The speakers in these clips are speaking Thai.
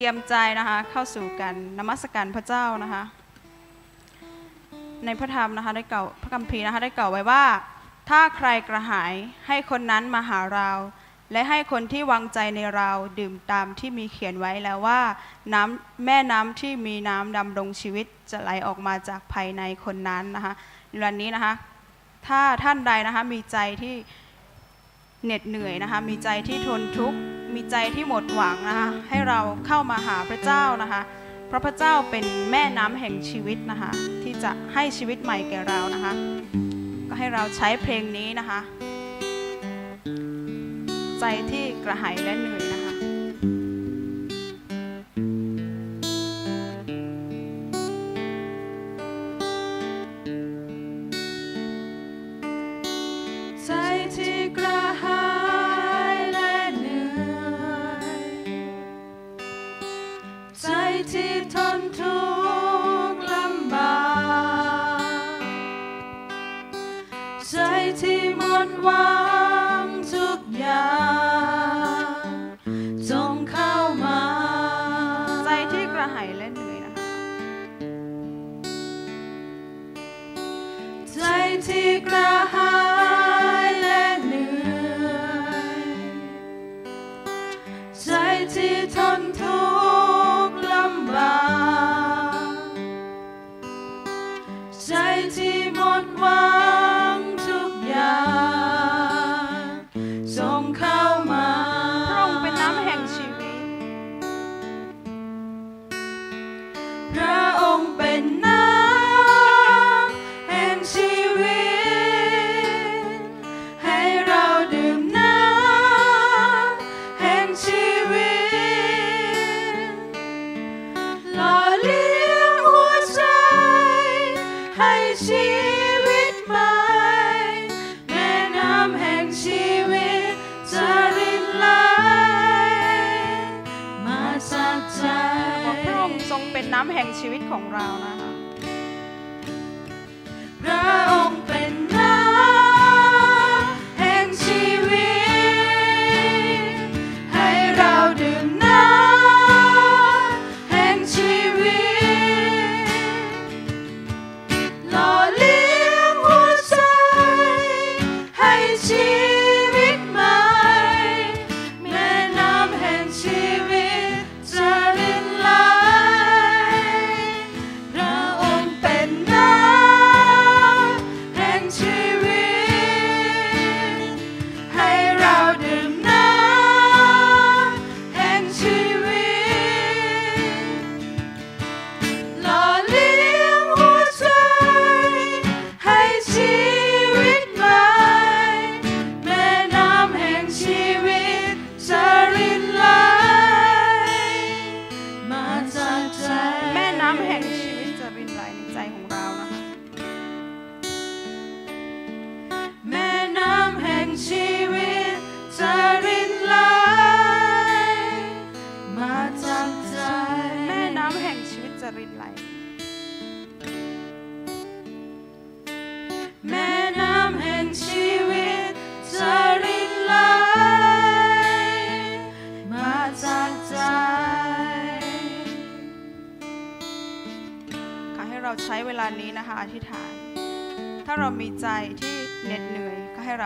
เตรียมใจนะคะเข้าสู่การนมัสการพระเจ้านะคะในพระธรรมนะคะได้เก่าพระคัมภีร์นะคะได้เกล่าวไว้ว่า ถ้าใครกระหายให้คนนั้นมาหาเรา และให้คนที่วางใจในเราดื่มตามที่มีเขียนไว้แล้วว่าน้ำแม่น้ำที่มีน้ำดำรงชีวิตจะไหลออกมาจากภายในคนนั้นนะคะในวันนี้นะคะถ้าท่านใดนะคะมีใจที่ เหน็ดเหนื่อยนะคะ มีใจที่ทนทุกข์มีใจที่หมดหวังนะคะให้เราเข้ามาหาพระเจ้านะคะเพราะพระเจ้าเป็นแม่น้ำแห่งชีวิตนะคะที่จะให้ชีวิตใหม่แก่เรานะคะ ก็ให้เราใช้เพลงนี้นะคะ ใจที่กระหายและเหนื่อย ใ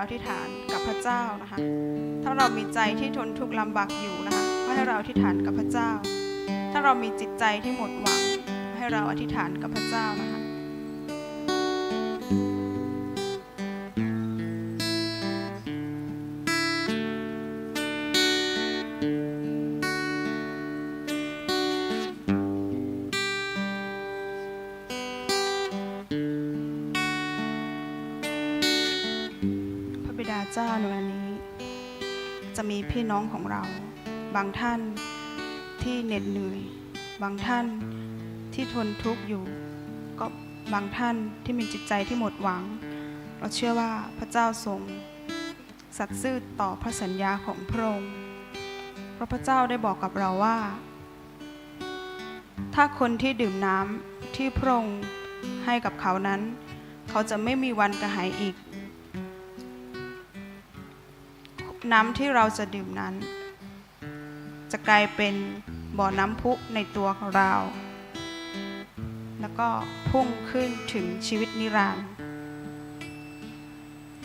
อธิษฐานกับพระเจ้านะคะ ถ้าเรามีใจที่ทนทุกข์ลำบากอยู่นะคะก็ให้เราอธิษฐานกับพระเจ้า ถ้าเรามีจิตใจที่หมดหวัง ให้เราอธิษฐานกับพระเจ้านะคะ องของเรา บางท่านที่เหน็ดเหนื่อย บางท่านที่ทนทุกข์อยู่ ก็บางท่านที่มีจิตใจที่หมดหวัง เราเชื่อว่าพระเจ้าทรง สัตย์ซื่อต่อพระสัญญาของพระองค์เพราะพระเจ้าได้บอกกับเราว่า ถ้าคนที่ดื่มน้ำที่พระองค์ให้กับเขานั้น เขาจะไม่มีวันกระหายอีก น้ำที่เราจะดื่มนั้น จะกลายเป็นบ่อน้ำพุในตัวของเรา แล้วก็พุ่งขึ้นถึงชีวิตนิรันดร์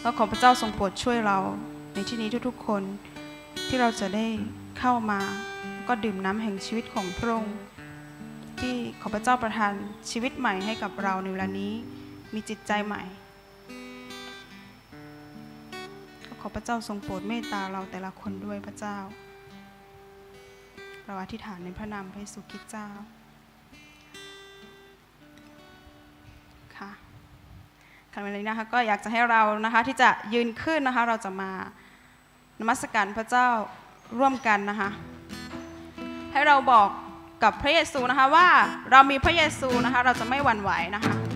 ก็ขอพระเจ้าทรงโปรดช่วยเราในที่นี้ทุกๆคนที่เราจะได้เข้ามาก็ดื่มน้ำแห่งชีวิตของพระองค์ที่ขอพระเจ้าประทานชีวิตใหม่ให้กับเราในเวลานี้มีจิตใจใหม่ ขอพระเจ้าทรงโปรดเมตตาเราแต่ละคนด้วยพระเจ้า เราอธิษฐานในพระนามพระเยซูคริสต์เจ้าค่ะครั้งนี้นะคะก็อยากจะให้เรานะคะที่จะยืนขึ้นนะคะเราจะมานมัสการพระเจ้าร่วมกันนะคะให้เราบอกกับพระเยซูนะคะว่าเรามีพระเยซูนะคะเราจะไม่หวั่นไหวนะคะ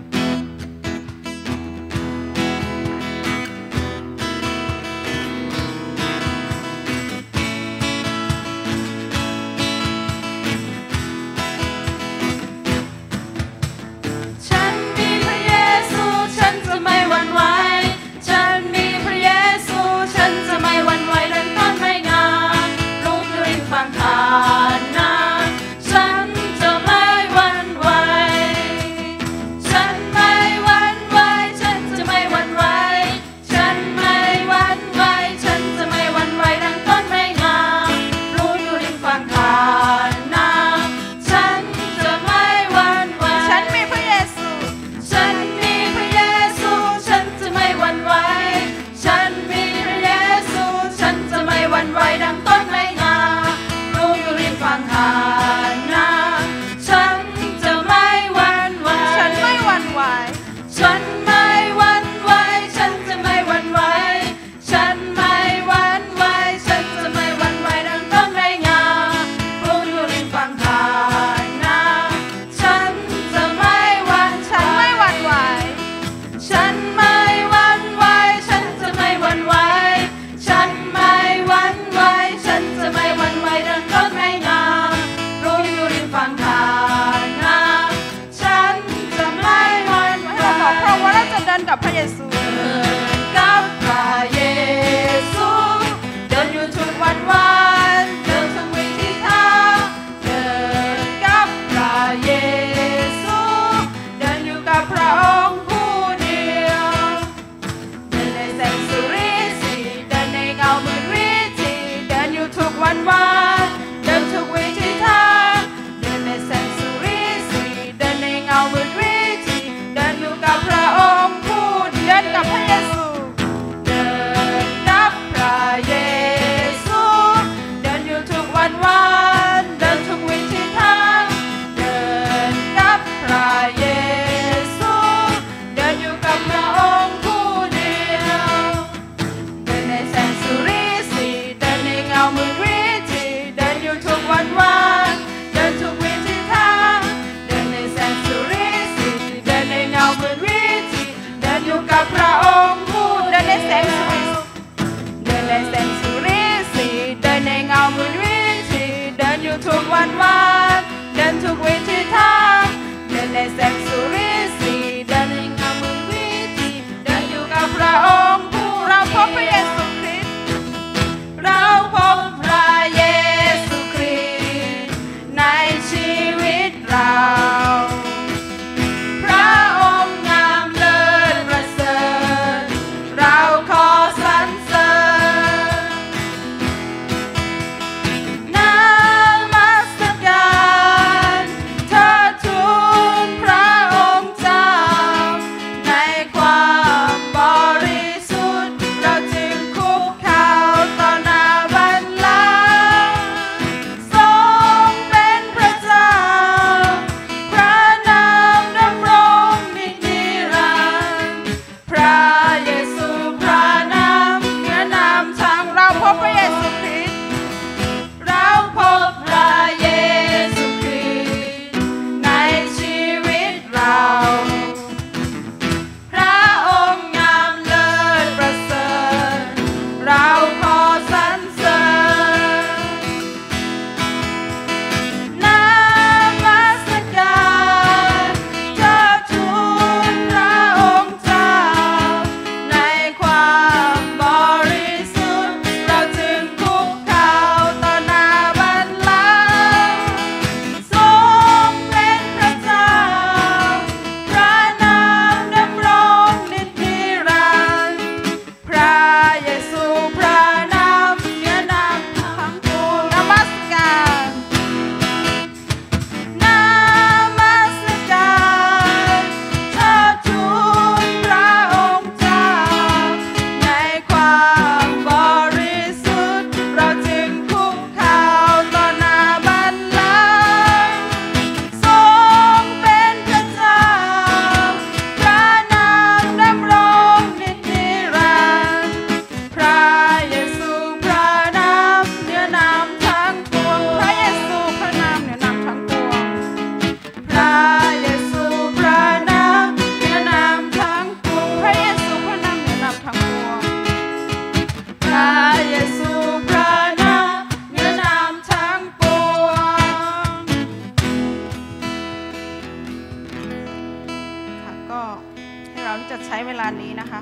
ให้เราที่จะใช้เวลานี้นะคะ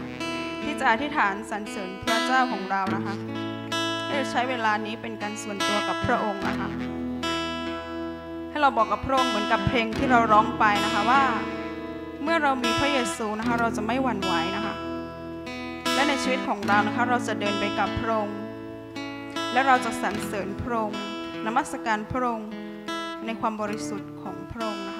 ที่จะอธิษฐานสรรเสริญพระเจ้าของเรานะคะให้เราใช้เวลานี้เป็นการส่วนตัวกับพระองค์นะคะ ให้เราบอกกับพระองค์เหมือนกับเพลงที่เราร้องไปนะคะว่า เมื่อเรามีพระเยซูนะคะ เราจะไม่หวั่นไหวนะคะ และในชีวิตของเรานะคะ เราจะเดินไปกับพระองค์และเราจะสรรเสริญพระองค์นมัสการพระองค์ในความบริสุทธิ์ของพระองค์นะคะ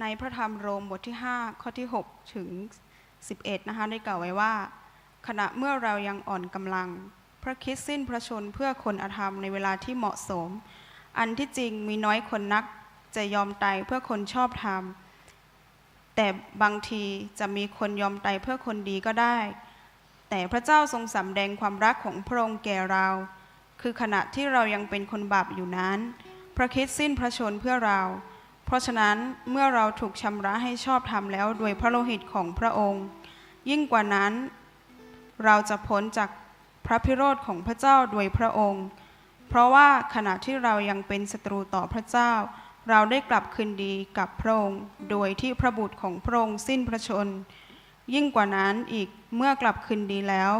ในพระธรรมโรมบทที่ 5 ข้อที่ 6 ถึง 11 นะคะได้กล่าวไว้ว่า ขณะเมื่อเรายังอ่อนกำลัง พระคิดสิ้นพระชนเพื่อคนอธรรมในเวลาที่เหมาะสม อันที่จริงมีน้อยคนนักจะยอมตายเพื่อคนชอบธรรม แต่บางทีจะมีคนยอมตายเพื่อคนดีก็ได้ แต่พระเจ้าทรงสำแดงความรักของพระองค์แก่เรา คือขณะที่เรายังเป็นคนบาปอยู่นั้น พระคิดสิ้นพระชนเพื่อเรา เพราะฉะนั้นเมื่อเราถูกชำระให้ชอบธรรมแล้วโดยพระโลหิตของพระองค์ ยิ่งกว่านั้น เราจะพ้นจากพระพิโรธของพระเจ้าโดยพระองค์ เพราะว่าขณะที่เรายังเป็นศัตรูต่อพระเจ้า เราได้กลับคืนดีกับพระองค์ โดยที่พระบุตรของพระองค์สิ้นพระชน ยิ่งกว่านั้นอีกเมื่อกลับคืนดีแล้ว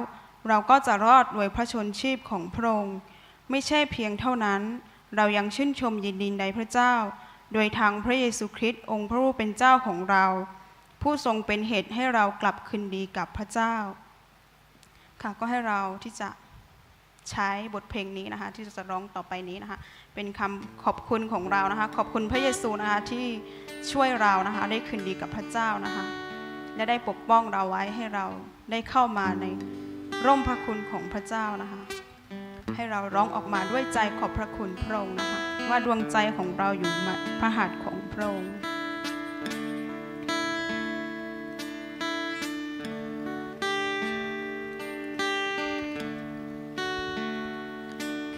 เราก็จะรอดโดยพระชนชีพของพระองค์ ไม่ใช่เพียงเท่านั้น เรายังชื่นชมยินดีในพระเจ้า โดยทางพระเยซูคริสต์องค์พระผู้เป็นเจ้าของเรา ผู้ทรงเป็นเหตุให้เรากลับคืนดีกับพระเจ้า ค่ะก็ให้เราที่จะใช้บทเพลงนี้นะคะ ที่จะร้องต่อไปนี้นะคะ เป็นคำขอบคุณของเรานะคะ ขอบคุณพระเยซูนะคะที่ช่วยเรานะคะได้คืนดีกับพระเจ้านะคะ และได้ปกป้องเราไว้ให้เราได้เข้ามาในร่มพระคุณของพระเจ้านะคะ ให้เราร้องออกมาด้วยใจขอบพระคุณพระองค์นะคะ ว่าดวงใจของเราอยู่มาพระหัตถ์ของพระองค์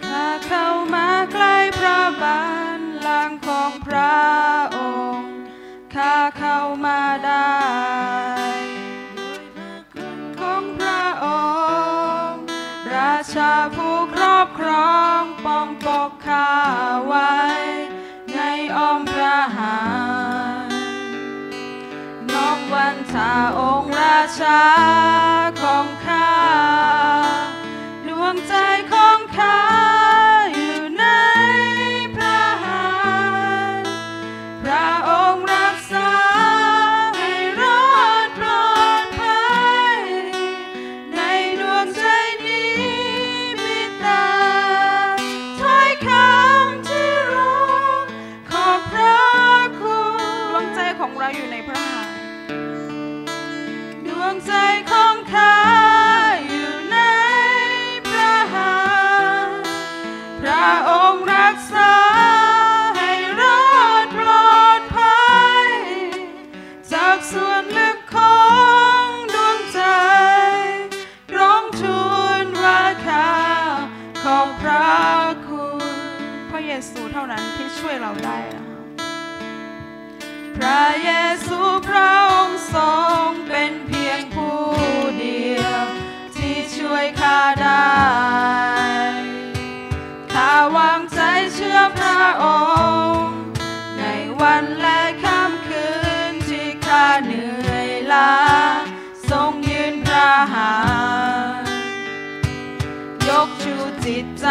ข้าเข้ามาใกล้พระบัลลังของพระองค์ ข้าเข้ามาได้ด้วยพระคุณของพระองค์ ราชาผู้ครอบครองป้อง ข้าไว้ในอ้อมพระหัตถ์น้อกวันทาองค์ราชาของ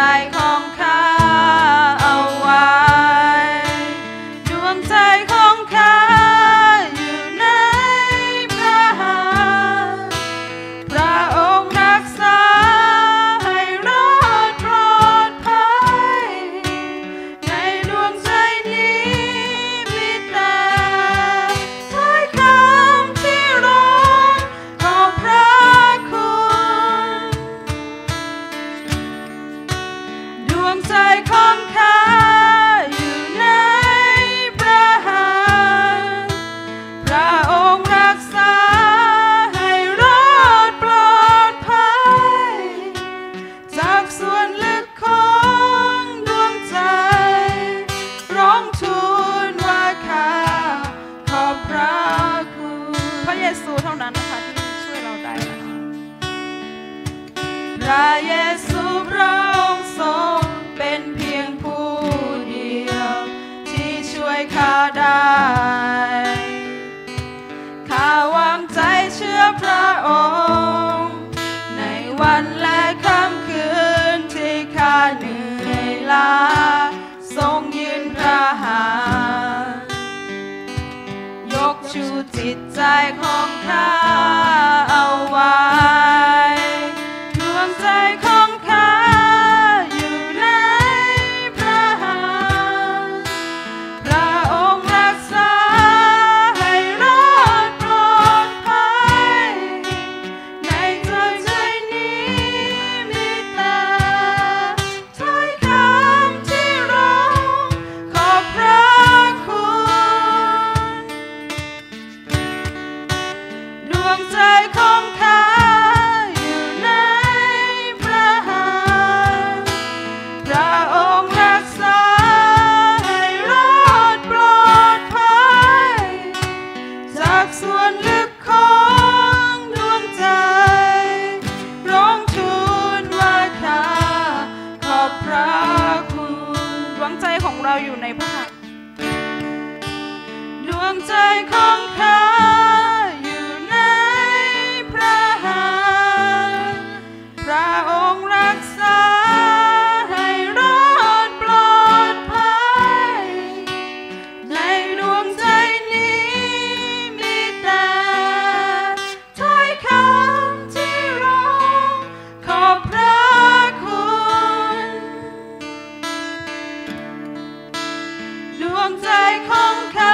จิต นื่อ ดวง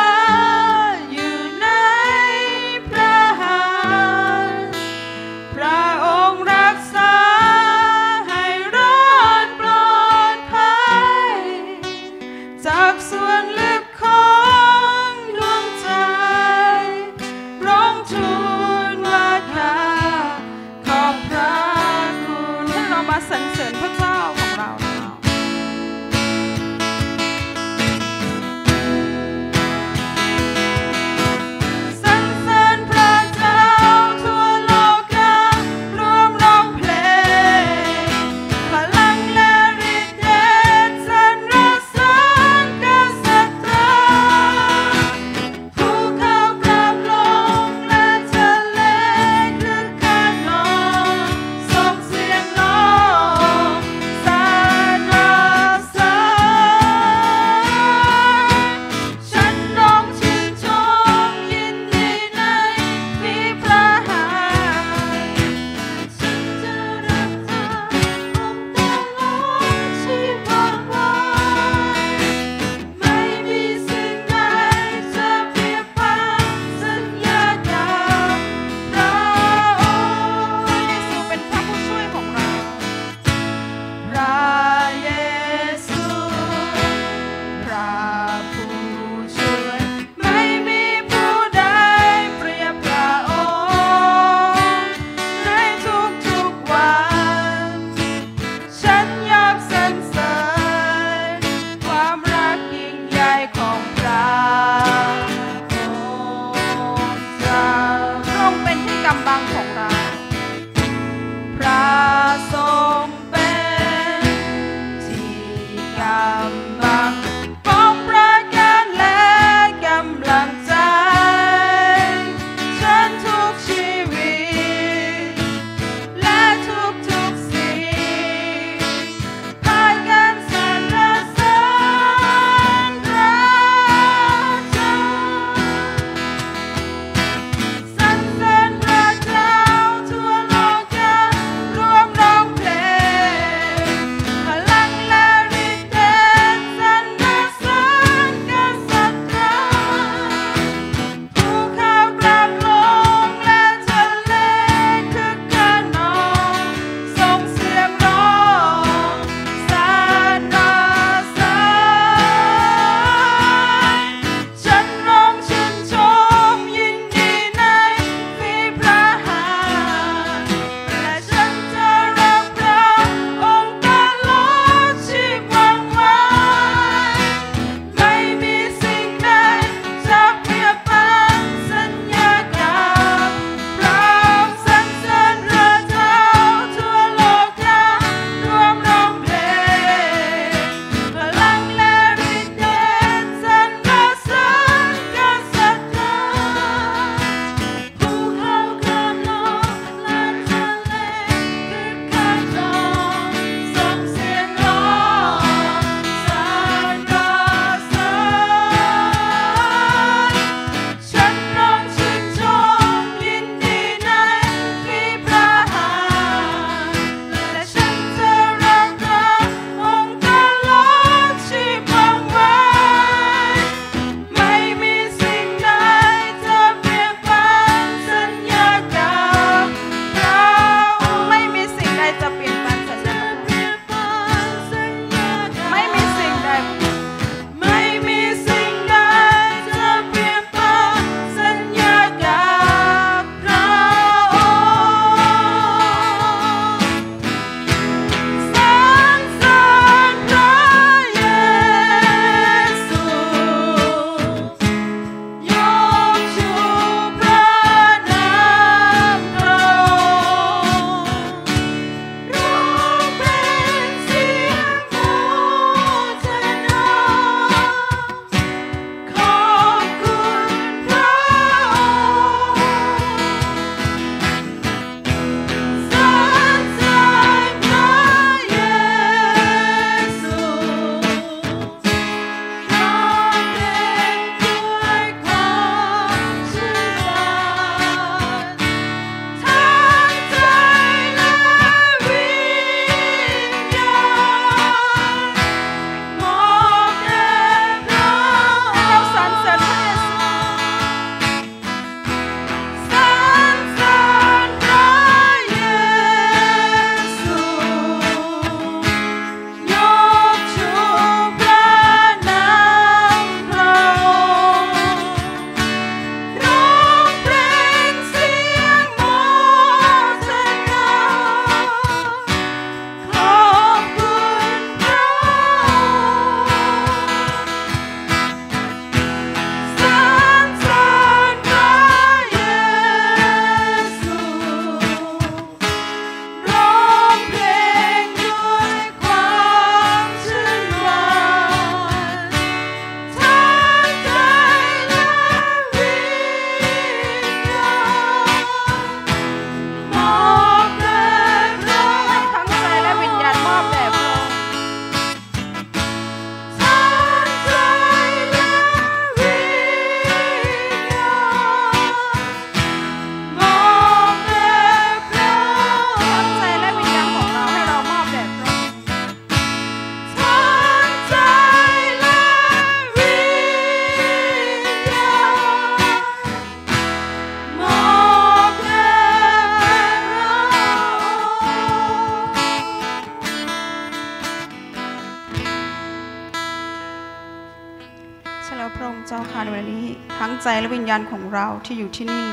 ใจและวิญญาณของเราที่อยู่ที่นี่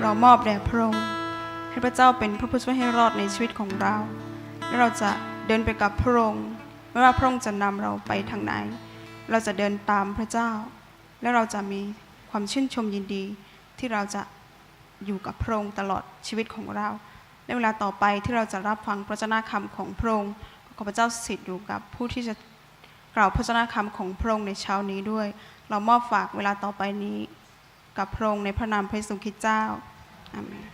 เรามอบแด่พระองค์ให้พระเจ้าเป็นพระผู้ช่วยให้รอดในชีวิตของเรา และเราจะเดินไปกับพระองค์ไม่ว่าพระองค์จะนำเราไปทางไหน เราจะเดินตามพระเจ้า และเราจะมีความชื่นชมยินดีที่เราจะอยู่กับพระองค์ตลอดชีวิตของเราในเวลาต่อไปที่เราจะรับฟังพระเจ้าคำของพระองค์ขอพระเจ้าสถิตอยู่กับผู้ที่จะกล่าวพระเจ้าคำของพระองค์ในเช้านี้ด้วย เรามอบฝากเวลาต่อไปนี้ กับพระองค์ในพระนามพระสุคริสต์เจ้าอาเมน